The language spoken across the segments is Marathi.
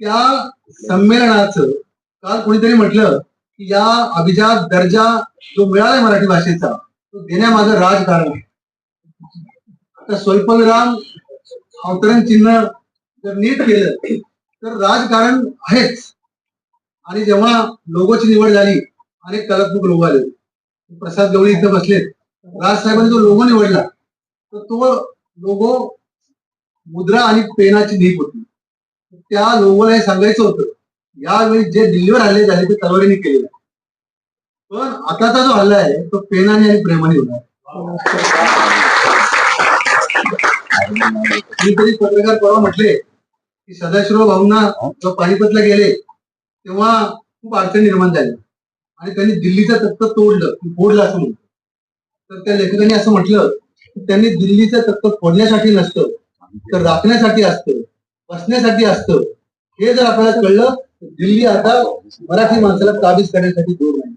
त्या संमेलनाचं काल कोणीतरी म्हटलं की या अभिजात दर्जा जो मिळालाय मराठी भाषेचा तो देण्यामागं राजकारण आहे. आता स्वल्पविराम अवतरण चिन्ह जर नीट केलं तर राजकारण आहेच. आणि जेव्हा लोगोची निवड झाली अनेक कलात्मक लोक आले. प्रसाद गवळी इथं बसलेत. राजसाहेबांनी जो लोगो निवडला तर तो लोगो मुद्रा आणि पेनाची धीप होती. त्या लोगोला हे सांगायचं होतं यावेळी जे दिल्लीवर हल्ले झाले ते तलवारीने केलेले. पण आताचा जो हल्ला आहे तो पेनाने आणि प्रेमाने होणार मी तरी पत्रकार परवा म्हटले की सदाशिवराव भाऊंना जो पानिपतला गेले तेव्हा खूप अडचण निर्माण झाली आणि त्यांनी दिल्लीचं तत्व तोडलं फोडलं असं म्हणतो तर त्या लेखकांनी असं म्हटलं की त्यांनी दिल्लीचं तत्व फोडण्यासाठी नसतं तर राखण्यासाठी असतं. बसण्यासाठी असतं. हे जर आपल्याला कळलं दिल्ली आता मराठी माणसाला काबीज करण्यासाठी दूर नाही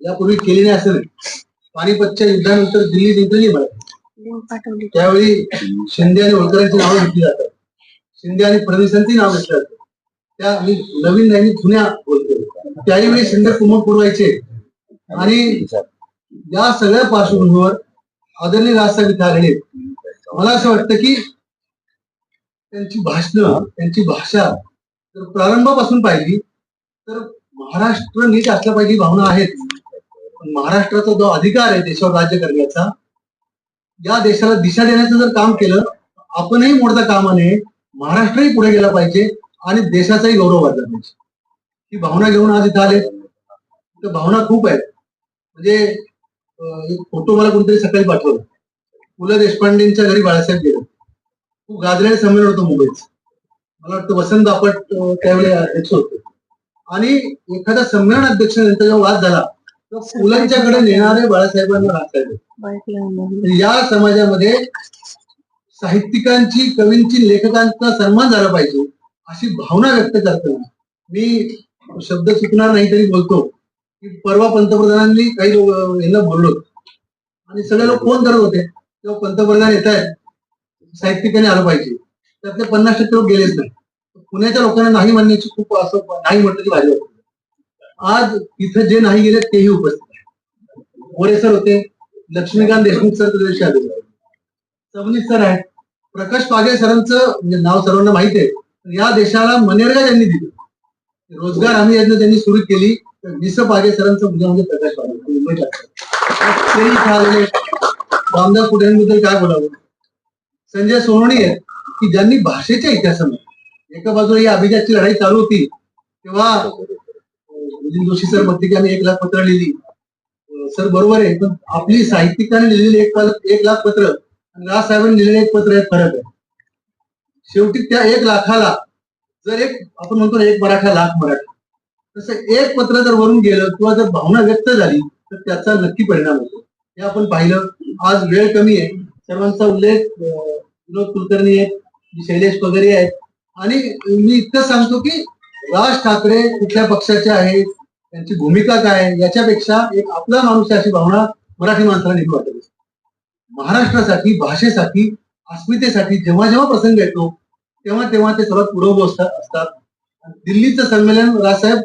यापूर्वी केली नाही असं नाही पानिपतच्या युद्धानंतर दिल्ली जिंकली मराठी. त्यावेळी शिंदे आणि होळकरांची नावं घेतली जातात. शिंदे आणि फडणवीसांची नाव घेतलं जातं त्या मी नवीन नाही जुन्या बोलतो त्याही शिंदे कुमक पुरवायचे. आणि या सगळ्या पार्श्वभूमीवर आदरणीय राजसाहेब इथे आलेले मला असं वाटतं की त्यांची भाषणं त्यांची भाषा जर प्रारंभापासून पाहिली तर महाराष्ट्र नीट असल्या पाहिजे भावना आहेत. पण महाराष्ट्राचा जो अधिकार आहे देशावर राज्य करण्याचा या देशाला दिशा देण्याचं जर काम केलं आपणही मोडता कामा नये महाराष्ट्रही पुढे गेला पाहिजे आणि देशाचाही गौरव वाढला पाहिजे. ही भावना घेऊन आज इथं आले तर भावना खूप आहेत. म्हणजे फोटो मला कोणतरी सकाळी पाठवलं. पु ल देशपांडेंच्या घरी बाळासाहेब गेले. खूप गाजलेलं संमेलन होतं मुंबईत. मला वाटतं वसंत बापट त्यावेळी अध्यक्ष होते. आणि एखादा संमेलन अध्यक्ष त्यांचा जेव्हा वाद झाला तर फुलांच्याकडे नेणारे बाळासाहेबांना राखायचे या समाजामध्ये साहित्यिकांची कवींची लेखकांचा सन्मान झाला पाहिजे अशी भावना व्यक्त करताना मी शब्द चुकणार नाही तरी बोलतो की परवा पंतप्रधानांनी काही लोक यांना बोललो आणि सगळे लोक फोन करत होते. तेव्हा पंतप्रधान येत आहेत साहित्यिकाने आलं पाहिजे. त्यातले पन्नास टक्के लोक गेलेच नाही. पुण्याच्या लोकांना नाही म्हणण्याची खूप असं नाही म्हटलं की भाजी आज इथं जे नाही गेले तेही उपस्थित आहेत. सर होते लक्ष्मीकांत देशमुख सर त्या दिवशी आले सर आहेत. प्रकाश पागे सरांचं म्हणजे नाव सर्वांना माहिती आहे. या देशाला मनरेगा त्यांनी दिली रोजगार हमी योजना त्यांनी सुरू केली तर विस पागे सरांचं मुलगा म्हणजे प्रकाश पागे. मुंबईत आलेले रामदास काय बोलावं? संजय सोनवणी आहेत की ज्यांनी भाषेच्या इतिहासामध्ये एका बाजूला ही अभिजातची लढाई चालू होती तेव्हा जोशी सर म्हणते की आम्ही एक लाख पत्र लिहिली. सर बरोबर आहे पण आपली साहित्यिकाने लिहिलेली एक एक लाख पत्र आणि राजसाहेबांनी लिहिलेले एक पत्र यात फरक आहे. शेवटी त्या एक लाखाला जर एक आपण म्हणतो ना एक मराठा लाख मराठा तसं एक पत्र जर वरून गेलं किंवा जर भावना व्यक्त झाली तर त्याचा नक्की परिणाम होतो. हे आपण पाहिलं. आज वेळ कमी आहे. सर्वांचा उल्लेख विनोद कुलकर्णी आहेत शैलेश पगरे आहेत. आणि मी इतकं सांगतो की राज ठाकरे कुठल्या पक्षाचे आहेत त्यांची भूमिका काय आहे, याच्यापेक्षा एक आपला माणूस अशी भावना मराठी माणसाला नेहमी वाटत असते. महाराष्ट्रासाठी भाषेसाठी अस्मितेसाठी जेव्हा जेव्हा प्रसंग येतो तेव्हा तेव्हा ते सर्वात पुढे असतात. दिल्लीचं संमेलन राजसाहेब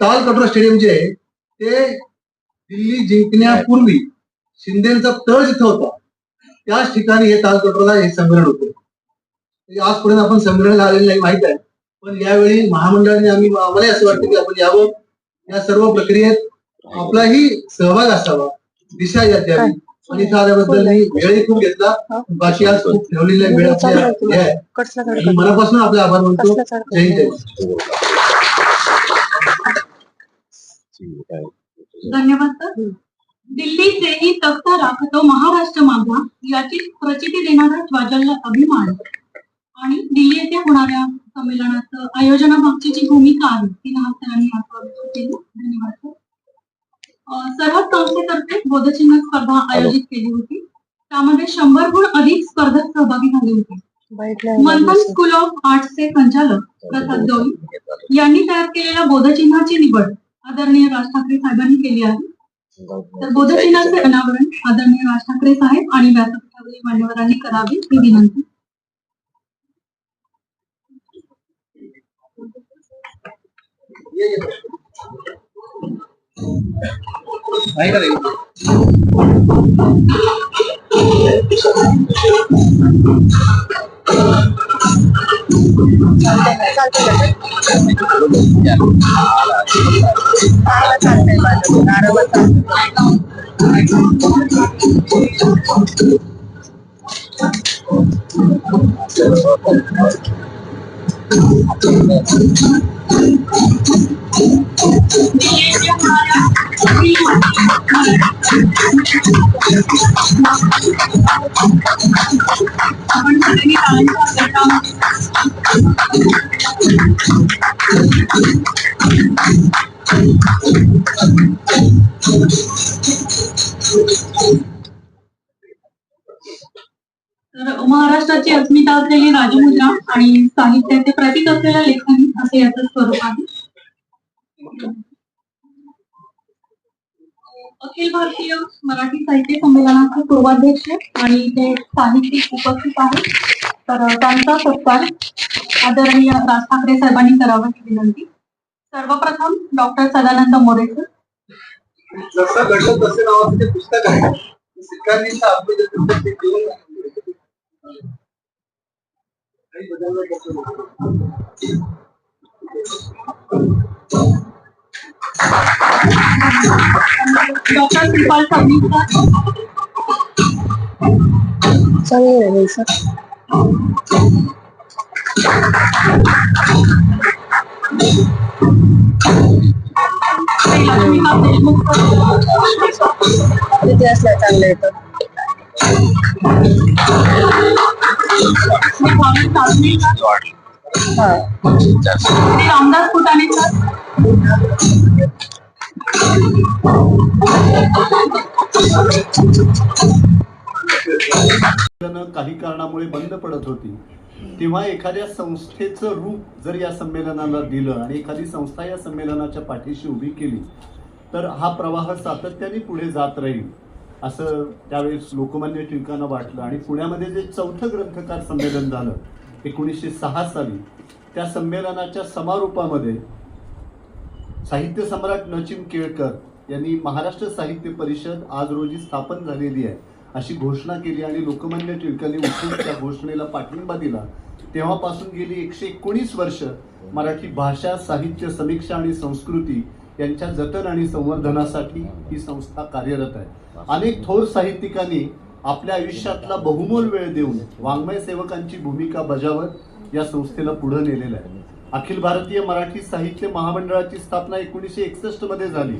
ताल कटोरा स्टेडियम जे आहे ते दिल्ली जिंकण्यापूर्वी शिंदेचा तळ जिथं होता त्याच ठिकाणी हे ताल कटोरा हे संमेलन होतं. म्हणजे आजपर्यंत आपण संमेलनाला आलेलं नाही माहीत आहे. पण यावेळी महामंडळाने आम्ही आम्हाला असं वाटतं की आपण यावं. या सर्व प्रक्रियेत आपलाही सहभाग असावा. दिशा यात द्यावी. आणि इथं आल्याबद्दल मी वेळही खूप घेतला. बाकी आज खूप ठेवलेल्या वेळ आपल्या हे मनापासून आपले आभार मानतो. जय जय. धन्यवाद सर दिल्लीचेही तख्त राखतो महाराष्ट्र माझा याची प्रचिती देणारा ज्वाजल्य अभिमान. आणि दिल्ली येथे होणाऱ्या संमेलनाचं आयोजनामागची जी भूमिका आहे ती नाथ सरांनी आत्मसात केली. धन्यवाद सर्वच संस्थेतर्फे बोधचिन्ह स्पर्धा आयोजित केली होती. त्यामध्ये शंभरहून अधिक स्पर्धक सहभागी झाले होते. मंथन स्कूल ऑफ आर्ट्सचे संचालक प्रसाद गवळी यांनी तयार केलेल्या बोधचिन्हाची निवड आदरणीय राज ठाकरे साहेबांनी केली आहे. तर बोधचिन्हाचे अनावरण आदरणीय राज ठाकरे साहेब आणि व्यासपीठावरील मान्यवरांनी करावे ही विनंती. नाही का रे? दिल्ली महाराष्ट्राची अस्मिता असलेली राजमुद्रा आणि साहित्याचे प्रतीक असलेलं लेखन असे याचं स्वरूप आहे. अखिल भारतीय मराठी साहित्य संमेलनाचे पूर्वाध्यक्ष आणि ते साहित्यिक उपस्थित आहेत. तर त्यांचा सत्कार आदरणीय राज ठाकरे साहेबांनी करावा ही विनंती. सर्वप्रथम डॉक्टर सदानंद मोरेकर. जसं घडलं तसे नावाचं ते पुस्तक आहे ते काही बदललं डॉक्टर श्रीपाल सावनीकर श्री लक्ष्मीकांत देशमुख किती असल्या चांगलं येतं श्री भाविक सावनीकर हा श्री रामदास काही कारणामुळे बंद पडत होती. तेव्हा एखाद्या संस्थेचं रूप जर या संमेलनाला दिलं आणि एखादी संस्था या संमेलनाच्या पाठीशी उभी केली तर हा प्रवाह सातत्याने पुढे जात राहील असं त्यावेळेस लोकमान्य टिळकांना वाटलं. आणि पुण्यामध्ये जे चौथं ग्रंथकार संमेलन झालं एकोणीसशे सहा साली त्या संमेलनाच्या समारोपामध्ये साहित्य सम्राट नचिम केळकर यांनी महाराष्ट्र साहित्य परिषद आज रोजी स्थापन झालेली आहे अशी घोषणा केली आणि लोकमान्य टिळकांनी उठून त्या घोषणेला पाठिंबा दिला. तेव्हापासून गेली एकशे एकोणीस वर्ष मराठी भाषा साहित्य समीक्षा आणि संस्कृती यांच्या जतन आणि संवर्धनासाठी ही संस्था कार्यरत आहे. अनेक थोर साहित्यिकांनी आपल्या आयुष्यातला बहुमोल वेळ देऊन वाङ्मय सेवकांची भूमिका बजावत या संस्थेला पुढे नेलेलं आहे. अखिल भारतीय मराठी साहित्य महामंडळाची स्थापना एकोणीसशे एकसष्टमध्ये झाली.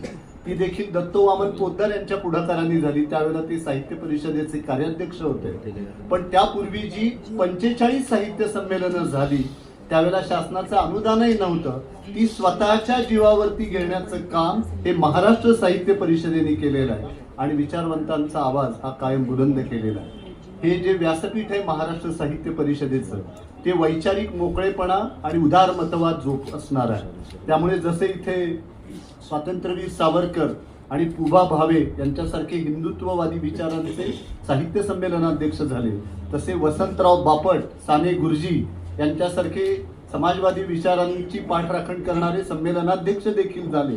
ती देखील दत्त वामन पोद्दार यांच्या पुढाकाराने झाली. त्यावेळेला ते साहित्य परिषदेचे कार्याध्यक्ष होते. पण त्यापूर्वी जी पंचेचाळीस साहित्य संमेलनं झाली त्यावेळेला शासनाचं अनुदानही नव्हतं. ती स्वतःच्या जीवावरती घेण्याचं काम हे महाराष्ट्र साहित्य परिषदेने केलेलं आहे. आणि विचारवंतांचा आवाज हा कायम बुलंद केलेला आहे. हे जे व्यासपीठ आहे महाराष्ट्र साहित्य परिषदेचं ते वैचारिक मोकळेपणा आणि उदार मतवाद जोप असणार आहे. त्यामुळे जसे इथे स्वातंत्र्यवीर सावरकर आणि पुबा भावे यांच्यासारखे हिंदुत्ववादी विचारांचे साहित्य संमेलनाध्यक्ष झाले तसे वसंतराव बापट साने गुरुजी यांच्यासारखे समाजवादी विचारांची पाठराखण करणारे संमेलनाध्यक्ष देखील झाले.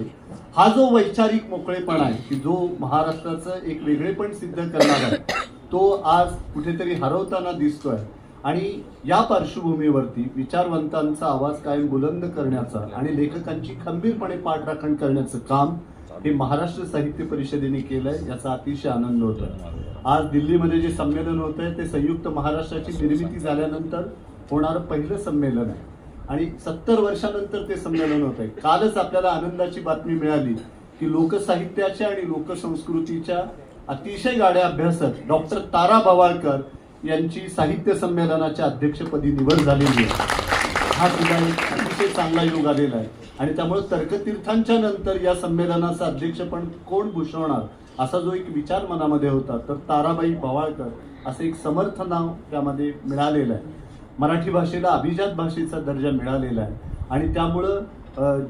हा जो वैचारिक मोकळेपणा आहे की जो महाराष्ट्राचं एक वेगळेपण सिद्ध करणार आहे तो आज कुठेतरी हरवताना दिसतोय. आणि या पार्श्वभूमीवरती विचारवंतांचा आवाज कायम बुलंद करण्याचा आणि लेखकांची खंबीरपणे पाठराखण करण्याचं काम हे महाराष्ट्र साहित्य परिषदेने केलंय याचा अतिशय आनंद होतोय. आज दिल्लीमध्ये जे संमेलन होत आहे ते संयुक्त महाराष्ट्राची निर्मिती झाल्यानंतर होणारं पहिलं संमेलन आहे. आणि सत्तर वर्षानंतर ते संमेलन होत आहे. कालच आपल्याला आनंदाची बातमी मिळाली की लोकसाहित्याच्या आणि लोकसंस्कृतीच्या अतिशय गाड्या अभ्यासक डॉक्टर तारा भवाळकर यांची साहित्य संमेलनाच्या अध्यक्षपदी निवड झालेली आहे. हा सुद्धा एक अतिशय चांगला योग आलेला आहे. आणि त्यामुळे तर्कतीर्थांच्या नंतर या संमेलनाचं अध्यक्षपण कोण भूषवणार असा जो एक विचार मनामध्ये होता तर ताराबाई भवाळकर असं एक समर्थ नाव त्यामध्ये मिळालेलं आहे. मराठी भाषेला अभिजात भाषेचा दर्जा मिळालेला आहे. आणि त्यामुळं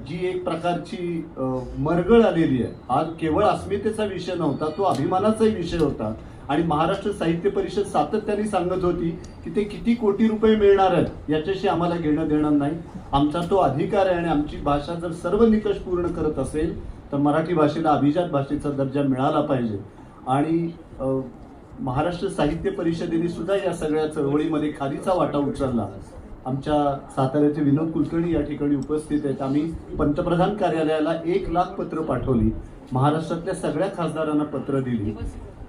जी एक प्रकारची मरगळ आलेली आहे. हा केवळ अस्मितेचा विषय नव्हता तो अभिमानाचाही विषय होता. आणि महाराष्ट्र साहित्य परिषद सातत्याने सांगत होती की ते किती कोटी रुपये मिळणार आहेत याच्याशी आम्हाला घेणं देणं नाही. आमचा तो अधिकार आहे आणि आमची भाषा जर सर्व निकष पूर्ण करत असेल तर मराठी भाषेला अभिजात भाषेचा दर्जा मिळाला पाहिजे. आणि महाराष्ट्र साहित्य परिषदेने सुद्धा या सगळ्या चळवळीमध्ये खालीचा वाटा उचलला. आमच्या साताऱ्याचे विनोद कुलकर्णी या ठिकाणी उपस्थित आहेत. आम्ही पंतप्रधान कार्यालयाला एक लाख पत्र पाठवली. महाराष्ट्रातल्या सगळ्या खासदारांना पत्र दिली.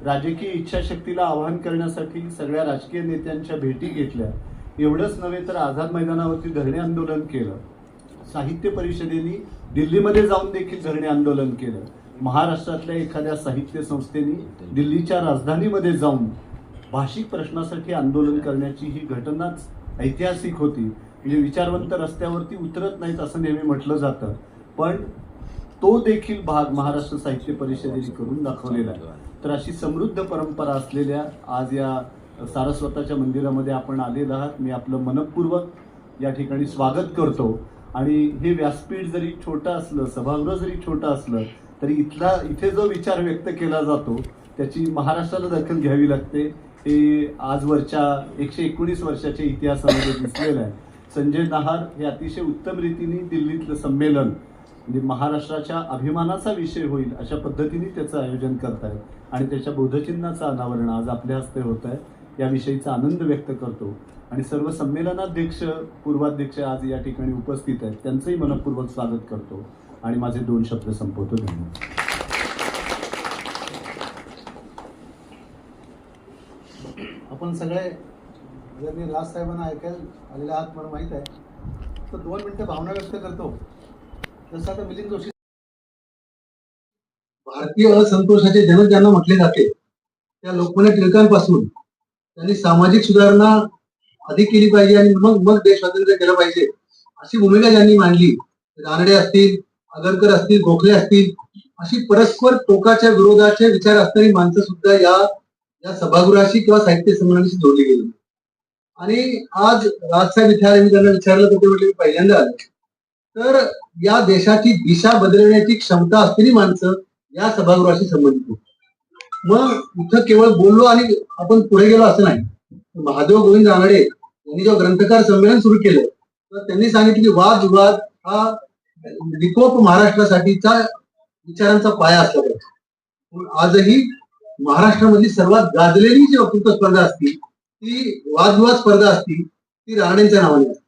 राजकीय इच्छाशक्तीला आवाहन करण्यासाठी सगळ्या राजकीय नेत्यांच्या भेटी घेतल्या. एवढंच नव्हे तर आझाद मैदानावरती धरणे आंदोलन केलं. साहित्य परिषदेने दिल्लीमध्ये जाऊन देखील धरणे आंदोलन केलं. महाराष्ट्रातल्या एखाद्या साहित्य संस्थेने दिल्लीच्या राजधानीमध्ये जाऊन भाषिक प्रश्नासाठी आंदोलन करण्याची ही घटनाच ऐतिहासिक होती. म्हणजे विचारवंत रस्त्यावरती उतरत नाहीत असं नेहमी म्हटलं जातं. पण तो देखील भाग महाराष्ट्र साहित्य परिषदेने करून दाखवलेला आहे. तर अशी समृद्ध परंपरा असलेल्या आज या सारस्वताच्या मंदिरामध्ये आपण आलेलो आहात. मी आपलं मनपूर्वक या ठिकाणी स्वागत करतो. आणि हे व्यासपीठ जरी छोटं असलं सभागृह जरी छोटं असलं तरी इथला इथे जो विचार व्यक्त केला जातो त्याची महाराष्ट्राला दखल घ्यावी लागते. हे आजवरच्या एकशे एकोणीस वर्षाच्या इतिहासामध्ये दिसलेलं आहे. संजय नहार हे अतिशय उत्तम रीतीने दिल्लीतलं संमेलन म्हणजे महाराष्ट्राच्या अभिमानाचा विषय होईल अशा पद्धतीने त्याचं आयोजन करतायत. आणि त्याच्या बोधचिन्हाचं अनावरण आज आपल्या हस्ते होत आहे याविषयीचा आनंद व्यक्त करतो. आणि सर्व संमेलनाध्यक्ष पूर्वाध्यक्ष आज या ठिकाणी उपस्थित आहेत. त्यांचंही मनपूर्वक स्वागत करतो. आणि माझे दोन शब्द संपवतो धन्यवाद. आपण सगळे जर मी राजसाहेबांना ऐकायला आलेले आहात मला माहीत आहे तर दोन मिनिटं भावना व्यक्त करतो. जसं आता मिलिंद जोशी भारतीय असंतोषाचे जनक ज्यांना म्हटले जाते त्या लोकमान्य टिळकांपासून त्यांनी सामाजिक सुधारणा अधिक केली पाहिजे आणि मग मग देश स्वातंत्र्य केलं पाहिजे अशी भूमिका ज्यांनी मांडली रानडे असतील आगरकर असतील गोखले असतील अशी परस्पर टोकाच्या विरोधाचे विचार असणारी माणसं सुद्धा या या सभागृहाशी किंवा साहित्य संमेलनाशी जोडली गेली. आणि आज राजसाहेब इथे आले मी त्यांना विचारलं तर ते म्हटले मी पहिल्यांदा आले तर या देशाची दिशा बदलण्याची क्षमता असलेली माणसं या सभागृहाशी संबंधित होती. मग इथं केवळ बोललो आणि आपण पुढे गेलो असं नाही. महादेव गोविंद रानडे यांनी जेव्हा ग्रंथकार संमेलन सुरू केलं तर त्यांनी सांगितलं की वाद विवाद हा म्हणजे विकोप महाराष्ट्रासाठीचा विचारांचा पाया असला पाहिजे म्हणून आजही महाराष्ट्रामधली सर्वात गाजलेली जी वक्तृत्व स्पर्धा असती ती वादविवाद स्पर्धा असती ती राणेंच्या नावाने असते.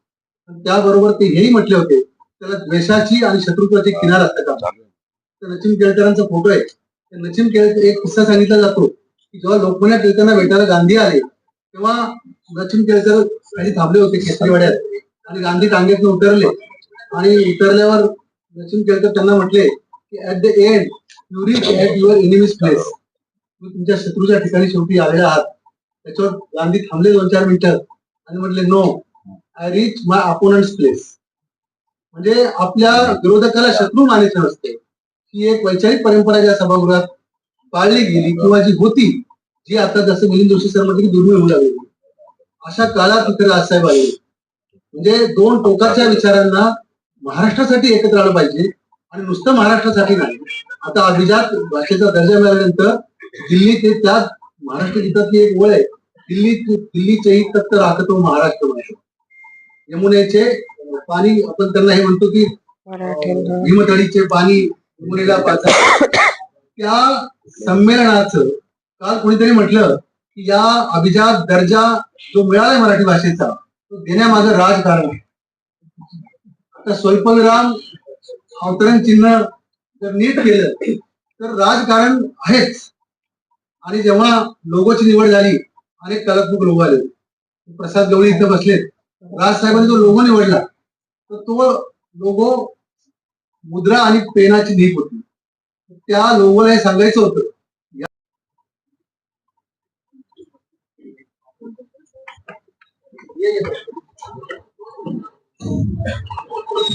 त्याबरोबर ते हेही म्हटले होते त्याला द्वेषाची आणि शत्रुत्वाची किनार असते का? तर नचिन केळकरांचा फोटो आहे. तर नचिन केळकर एक किस्सा सांगितला जातो की जेव्हा लोकमान्य टिळकांना भेटायला गांधी आले तेव्हा नचिन केळकर आणि थांबले होते केसरीवाड्यात आणि गांधी टांगेतून उतरले. आणि उतरल्यावर सचिन केळकर त्यांना म्हटले की at the end you reach at your enemy's place तुम्ही तुमच्या शत्रूच्या ठिकाणी शेवटी आलेला आहात. त्याच्यावर गांधी थांबले दोन चार मिनिटात आणि म्हटले no I reach my opponent place म्हणजे आपल्या विरोधकाला शत्रू मानायचं नसते. ही एक वैचारिक परंपरा ज्या सभागृहात पाळली गेली किंवा जी होती जी आता जसं मिलिंद जोशी सरमध्ये दुर्मिळ होऊ लागली. अशा काळात इथे राजसाहेब आले. म्हणजे दोन टोकाच्या विचारांना महाराष्ट्रासाठी एकत्र आलं पाहिजे आणि नुसतं महाराष्ट्रासाठी नाही. आता अभिजात भाषेचा दर्जा मिळाल्यानंतर दिल्ली ते त्यात महाराष्ट्र गीतातली एक ओळ आहे. दिल्ली दिल्लीचेही तत्त राखतो महाराष्ट्र भाषा. यमुनेचे पाणी आपण त्यांना हे म्हणतो की भीमतडीचे पाणी यमुनेला पाहतात त्या संमेलनाचं काल कोणीतरी म्हटलं की या अभिजात दर्जा जो मिळालाय मराठी भाषेचा तो देण्यामागं राजकारण आहे. तर स्वल्पविराम अवतरण चिन्ह जर नीट केलं तर राजकारण आहेच. आणि जेव्हा लोगोची निवड झाली अनेक कलात्मक लोक आले. प्रसाद गवळी इथं बसलेत. राजसाहेबांनी जो लोगो निवडला तर तो लोगो मुद्रा आणि पेनाची धीप होती. त्या लोगोला हे सांगायचं होतं या-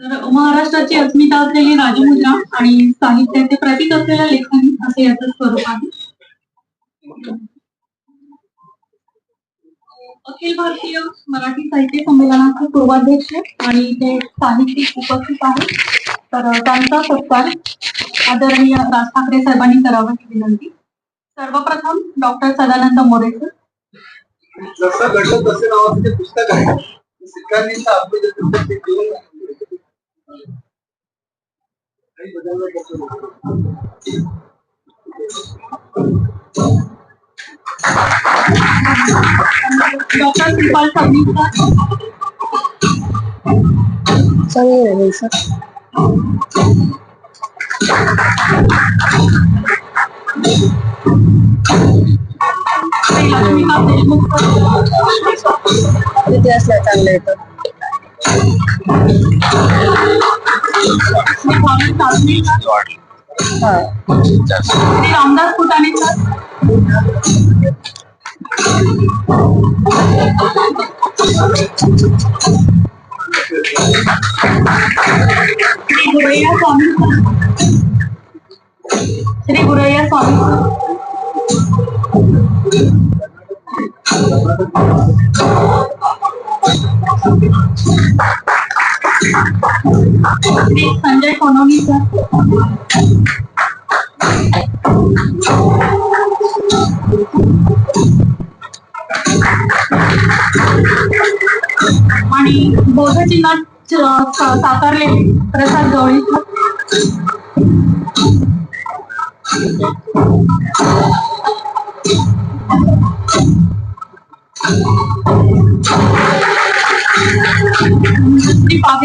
तर महाराष्ट्राची अस्मिता असलेली राजमुद्रा आणि साहित्याचे प्रतीक असलेल्या लेखन असे याचं स्वरूप आहे. अखिल भारतीय मराठी साहित्य संमेलनाचे पूर्वाध्यक्ष आणि ते साहित्यिक उपस्थित आहेत. तर त्यांचा सत्कार आदरणीय राज ठाकरे साहेबांनी करावा ही विनंती. सर्वप्रथम डॉक्टर सदानंद मोरे सर. जसं घडलं तसे नावाचं जे पुस्तक आहे. जे पुस्तक ते घेऊन काही बदललं कसं डॉक्टर श्रीपाल सावनी सर चांगली आहे सर श्री लक्ष्मीकांत देशमुख सर किती असल्या चांगलं येतं श्री भाविक सासने सर हा श्री रामदास फुटाणे सर श्री गुरैया स्वामी श्री गुरैया स्वामी संजय सोनवणी सर आणि बोधचिन्हात च- साकारले प्रसाद गवळी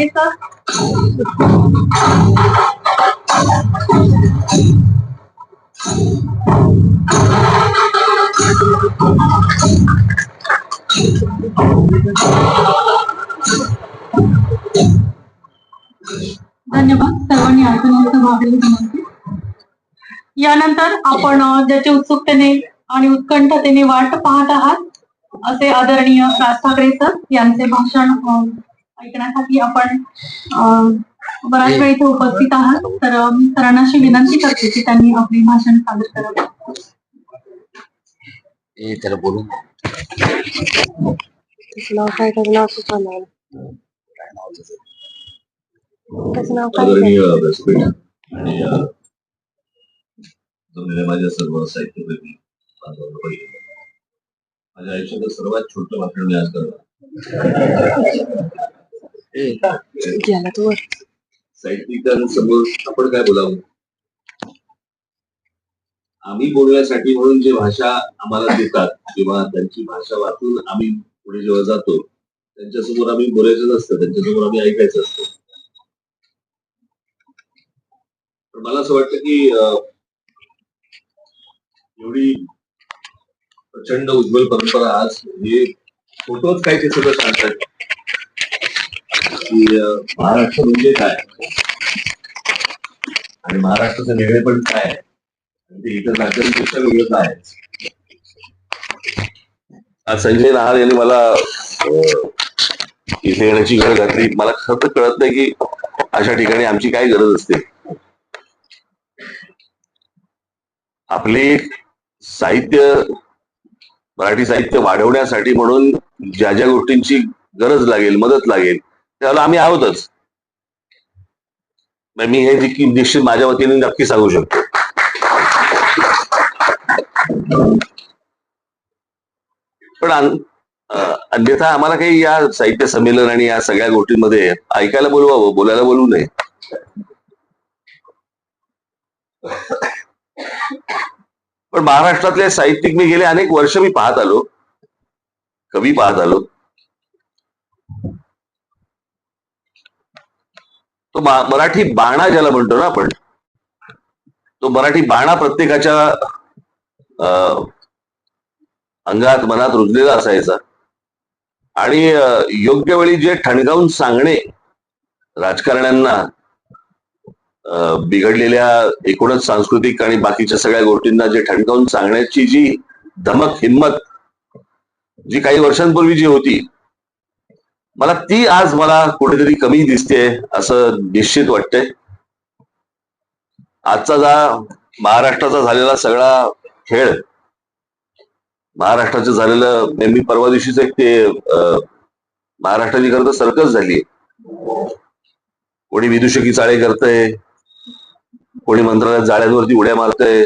सर धन्यवाद सर्वांनी ऐकण्याचं भागले यानंतर आपण ज्याचे उत्सुकतेने आणि उत्कंठतेने वाट पाहत आहात असे आदरणीय राज ठाकरे सर यांचे भाषण ऐकण्यासाठी आपण अं बराच वेळ इथे उपस्थित आहात तर मी सरांना अशी विनंती करते की त्यांनी आपले भाषण सादर करावे ए त्याला बोलून त्याचं नाव काय त्याचं नाव सुचवलं. काय नाव त्याचं? त्याचं नाव काय आदरणीय व्यासपीठ आणि अ, जमलेल्या माझ्या सर्व साहित्यप्रेमी बांधवांनो. माझ्या आयुष्यातलं सर्वात छोटं भाषण मी आज करणार ए, ज्याला तू वर. साहित्यिकांसमोर आपण काय बोलावं? आम्ही बोलण्यासाठी म्हणून जे भाषा आम्हाला देतात किंवा त्यांची भाषा वाचून आम्ही पुढे जेव्हा जातो त्यांच्यासमोर आम्ही बोलायचं नसतं त्यांच्यासमोर आम्ही ऐकायचं असतं. पण मला असं वाटतं की एवढी प्रचंड उज्ज्वल परंपरा आज हे फोटोच काही ते सगळं सांगतात की महाराष्ट्र म्हणजे काय? आणि महाराष्ट्राचं वेगळेपण काय? आहे ते इतर राज्यांपेक्षा वेगळं काय? आज संजय नहार यांनी मला इथे येण्याची गरज घातली. मला खरं तर कळत नाही की अशा ठिकाणी आमची काय गरज असते. आपले साहित्य मराठी साहित्य वाढवण्यासाठी म्हणून ज्या ज्या गोष्टींची गरज लागेल मदत लागेल त्याला आम्ही आहोतच. मी हे निश्चित माझ्या वतीने नक्की सांगू शकतो. पण अन्यथा आम्हाला काही या साहित्य संमेलन आणि या सगळ्या गोष्टींमध्ये ऐकायला बोलवावं बोलायला बोलू नये. पण महाराष्ट्रातले साहित्यिक मी गेले अनेक वर्ष मी पाहत आलो. कवी पाहत आलो तो मा- मराठी बाणा ज्याला म्हणतो ना आपण तो मराठी बाणा प्रत्येकाच्या अं, अंगात मनात रुजलेला असायचा. आणि योग्य वेळी जे ठणकावून सांगणे राजकारण्यांना बिघडलेल्या एकूणच सांस्कृतिक आणि बाकीच्या सगळ्या गोष्टींना जे ठणकावून सांगण्याची जी धमक हिंमत जी काही वर्षांपूर्वी जी होती मला ती आज मला कुठेतरी कमी दिसते असं निश्चित वाटतंय. आजचा जा महाराष्ट्राचा झालेला सगळा खेळ महाराष्ट्राचं झालेलं नेहमी परवा दिवशीच एक ते महाराष्ट्राची खरं तर सर्कस झाली कोणी विदुषकी चाळे करतय कोणी मंत्रालयात जाळ्यांवरती उड्या मारतय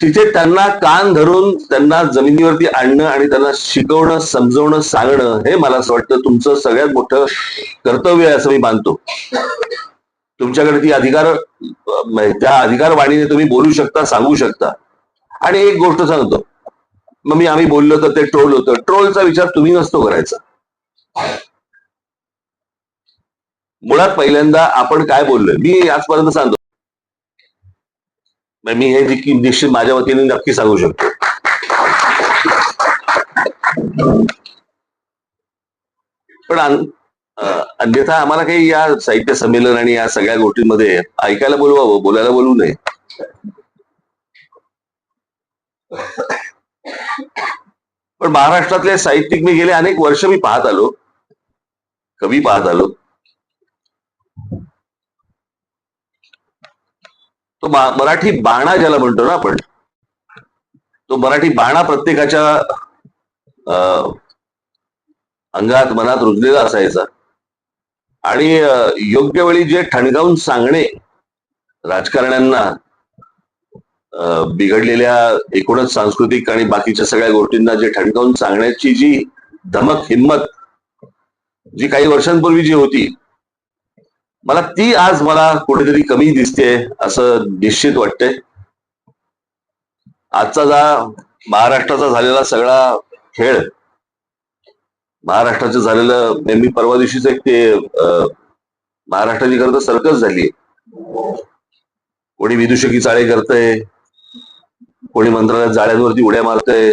तिथे त्यांना कान धरून त्यांना जमिनीवरती आणणं आणि त्यांना शिकवणं समजवणं सांगणं हे मला असं वाटतं तुमचं सगळ्यात मोठं कर्तव्य आहे असं मी मानतो. तुमच्याकडे ती अधिकार त्या अधिकार वाणीने तुम्ही बोलू शकता सांगू शकता. आणि एक गोष्ट सांगतो. मग मी आम्ही बोललो तर ते ट्रोल होतं. ट्रोलचा विचार तुम्ही नसतो करायचा. मुळात पहिल्यांदा आपण काय बोललोय? मी आजपर्यंत सांगतो. मी हे निश्चित माझ्या वतीने नक्की सांगू शकतो. पण अन्यथा आम्हाला काही या साहित्य संमेलन आणि या सगळ्या गोष्टींमध्ये ऐकायला बोलवावं बोलायला बोलू नये. पण महाराष्ट्रातले साहित्यिक मी गेले अनेक वर्ष मी पाहत आलो कवी पाहत आलो. तो मराठी बाणा ज्याला म्हणतो ना आपण तो मराठी बाणा प्रत्येकाच्या अं, अंगात मनात रुजलेला असायचा. आणि योग्य वेळी जे ठणकावून सांगणे राजकारण्यांना बिघडलेल्या एकूणच सांस्कृतिक आणि बाकीच्या सगळ्या गोष्टींना जे ठणकावून सांगण्याची जी धमक हिंमत जी काही वर्षांपूर्वी जी होती मला ती आज मला कुठेतरी कमी दिसते असं निश्चित वाटतंय आजचा जा महाराष्ट्राचा झालेला सगळा खेळ महाराष्ट्राचं झालेलं नेहमी परवा दिवशीच एक ते महाराष्ट्राची खरं तर सर्कस झाली कोणी विदुषकी चाळे करतय कोणी मंत्रालयात जाळ्यांवरती उड्या मारतय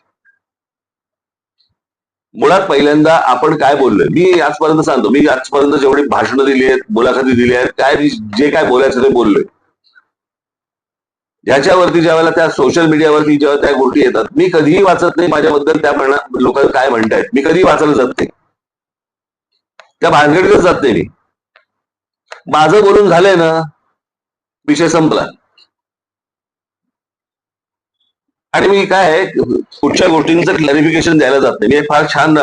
मुळात पहिल्यांदा आपण काय बोललोय? मी आजपर्यंत सांगतो. मी आजपर्यंत जेवढी भाषणं दिली आहेत मुलाखती दिली आहेत काय जे काय बोलायचं ते बोललोय. ज्याच्यावरती ज्या वेळेला त्या सोशल मीडियावरती जेव्हा त्या गोष्टी येतात मी कधीही वाचत नाही माझ्याबद्दल त्या लोक काय म्हणतायत. मी कधीही वाचायला जात नाही. त्या भानगडीतच जात नाही मी. माझं बोलून झालंय ना विषय संपला. आणि मी काय आहे, कुठच्या गोष्टींचं क्लॅरिफिकेशन द्यायला जात नाही मी फार छान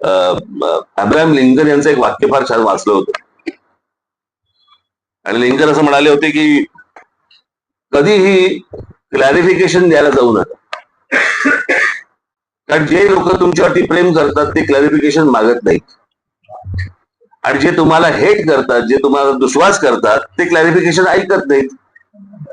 अब्राहम लिंकन यांचं एक वाक्य फार छान वाचलं होतं. आणि लिंकन असं म्हणाले होते की कधीही क्लॅरिफिकेशन द्यायला जाऊ नका. कारण जे लोक तुमच्यावरती प्रेम करतात ते क्लॅरिफिकेशन मागत नाहीत. आणि जे तुम्हाला हेट करतात जे तुम्हाला दुश्वास करतात ते क्लॅरिफिकेशन ऐकत नाहीत.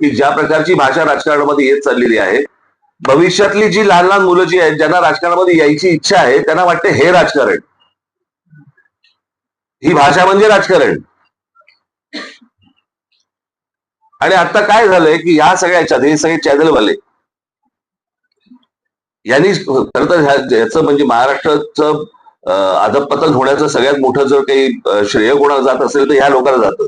की ज्या प्रकारची भाषा राजकारणामध्ये येत चाललेली आहे भविष्यातली जी लहान लहान मुलं जी आहेत ज्यांना राजकारणामध्ये यायची इच्छा आहे त्यांना वाटते हे राजकारण. ही भाषा म्हणजे राजकारण. आणि आता काय झालंय की या सगळ्या ह्याच्यात हे सगळे चॅनलवाले यांनी खर तर ह्या- याचं म्हणजे महाराष्ट्राचं अधपतन होण्याचं सगळ्यात मोठं जर काही श्रेय कोणाला जात असेल तर ह्या लोकांना जातं.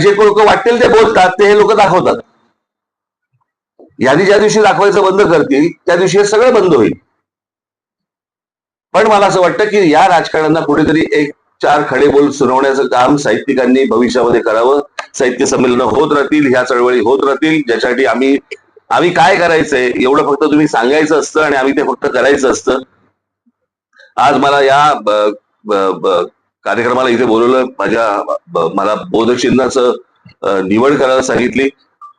जे लोक वाटेल ते बोलतात ते हे लोक दाखवतात. यादी ज्या दिवशी दाखवायचं बंद करतील त्या दिवशी हे सगळं बंद होईल. पण मला असं वाटतं की या राजकारण्यांना कुठेतरी एक चार खडे बोल सुनावण्याचं काम साहित्यिकांनी भविष्यामध्ये करावं. साहित्य संमेलन होत राहतील ह्या चळवळी होत राहतील. ज्याच्यासाठी आम्ही आम्ही काय करायचंय एवढं फक्त तुम्ही सांगायचं असतं आणि आम्ही ते फक्त करायचं असतं. आज मला या ब- कार्यक्रमाला इथे बोलवलं. माझ्या मला बोधचिन्हाचं निवड करायला सांगितली.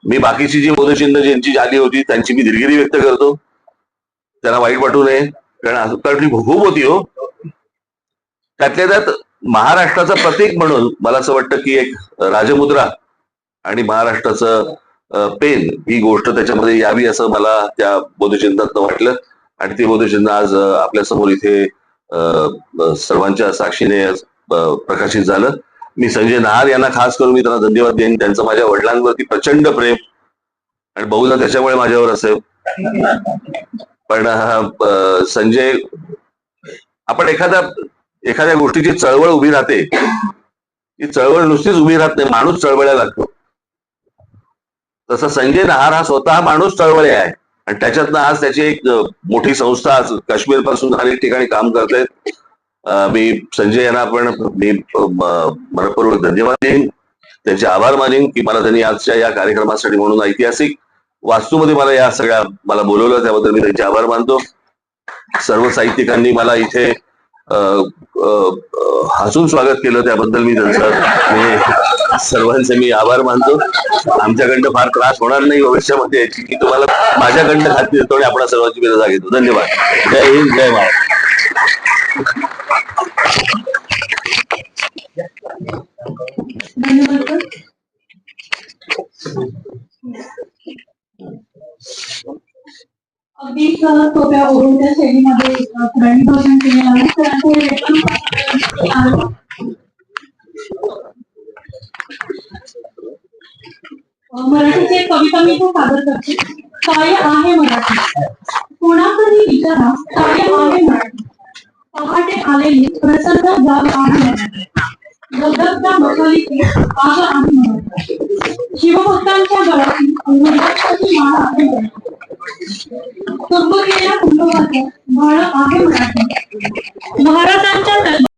मी बाकीची जी बोधचिन्ह ज्यांची झाली होती त्यांची मी दिलगिरी व्यक्त करतो. त्यांना वाईट वाटू नये. कारण कारण खूप होती हो. त्यातल्या त्यात महाराष्ट्राचं प्रतीक म्हणून मला असं वाटतं की एक राजमुद्रा आणि महाराष्ट्राचं पेन ही गोष्ट त्याच्यामध्ये यावी असं मला त्या बोधचिन्हात वाटलं. आणि ते बोधचिन्ह आज आपल्यासमोर इथे सर्वांच्या साक्षीने प्रकाशित झालं. मी संजय नहार यांना खास करून मी त्यांना धन्यवाद देईन. त्यांचं माझ्या वडिलांवरती प्रचंड प्रेम आणि बहुधा त्याच्यामुळे माझ्यावर असेल पण संजय आपण एखाद्या एखाद्या गोष्टीची चळवळ उभी राहते. ती चळवळ नुसतीच उभी राहत नाही. माणूस चळवळ्या लागतो. तसं संजय नहार हा स्वतः माणूस चळवळे आहे. आणि त्याच्यातनं आज त्याची एक मोठी संस्था आज काश्मीरपासून अनेक ठिकाणी काम करते मी संजय यांना पण मी मनपूर्वक धन्यवाद देईन. त्यांचे आभार मानेन की मला त्यांनी आजच्या या कार्यक्रमासाठी म्हणून ऐतिहासिक वास्तूमध्ये मला या सगळ्या मला बोलवलं त्याबद्दल मी त्यांचे आभार मानतो. सर्व साहित्यिकांनी मला इथे हसून स्वागत केलं त्याबद्दल मी त्यांचं सर्वांचे मी आभार मानतो. आमच्याकडनं फार त्रास होणार नाही भविष्यामध्ये याची की तुम्हाला माझ्याकडनं खात्री देतो आणि आपण सर्वांची मी रजा घेतो धन्यवाद. जय हिंद जय महाराष्ट्र अगदी सोप्या ओळीच्या शैलीमध्ये अ, सरांनी भाषण केलेलं आहे तर हे लेखन आहे. मराठीची एक कविता मी इथे सादर करते. काय आहे मराठी. कोणाकडे विचारा काय आहे मराठी. पहाटे आलेली प्रसन्न जाग आहे मराठी. गदगदा मशालीची आग आहे मराठी शिवभक्तांच्या गळाची उल्हासाची माळ आहे मराठी. कुंभकेल्या कुंभकाचं भाळ आहे मराठी महाराजांच्या